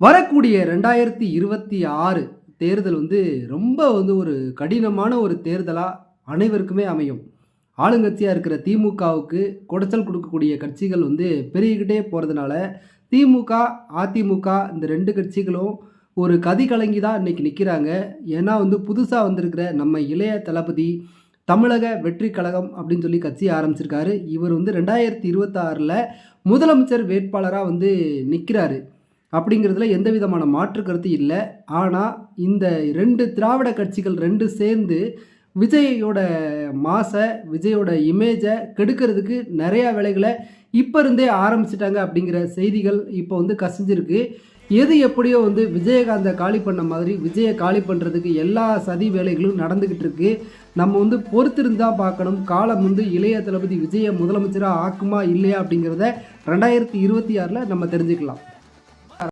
வரக்கூடிய ரெண்டாயிரத்தி இருபத்தி ஆறு தேர்தல் வந்து ரொம்ப வந்து ஒரு கடினமான ஒரு தேர்தலாக அனைவருக்குமே அமையும். ஆளுங்கட்சியாக இருக்கிற திமுகவுக்கு குடைச்சல் கொடுக்கக்கூடிய கட்சிகள் வந்து பெருகிக்கிட்டே போகிறதுனால திமுக அதிமுக இந்த ரெண்டு கட்சிகளும் ஒரு கதி கலங்கி தான் இன்னைக்கு நிற்கிறாங்க ஏன்னா வந்து புதுசாக வந்திருக்கிற நம்ம இளைய தளபதி தமிழக வெற்றி கழகம் அப்படின்னு சொல்லி கட்சி ஆரம்பிச்சிருக்காரு. இவர் வந்து ரெண்டாயிரத்தி இருபத்தாறில் முதலமைச்சர் வேட்பாளராக வந்து நிற்கிறாரு அப்படிங்கிறதுல எந்த விதமான மாற்று கருத்து இல்லை. ஆனால் இந்த ரெண்டு திராவிட கட்சிகள் ரெண்டு சேர்ந்து விஜயோட மாசை விஜயோட இமேஜை கெடுக்கிறதுக்கு நிறையா வேலைகளை இப்போ இருந்தே ஆரம்பிச்சிட்டாங்க அப்படிங்கிற செய்திகள் இப்போ வந்து கசிஞ்சிருக்கு. எது எப்படியோ வந்து விஜயகாந்தை காலி பண்ண மாதிரி விஜயை காலி பண்ணுறதுக்கு எல்லா சதி வேலைகளும் நடந்துக்கிட்டு இருக்கு. நம்ம வந்து பொறுத்திருந்து தான் பார்க்கணும். காலம் வந்து இளைய தளபதி விஜயை முதலமைச்சராக ஆக்குமா இல்லையா அப்படிங்கிறத ரெண்டாயிரத்தி இருபத்தி ஆறில் நம்ம தெரிஞ்சுக்கலாம்.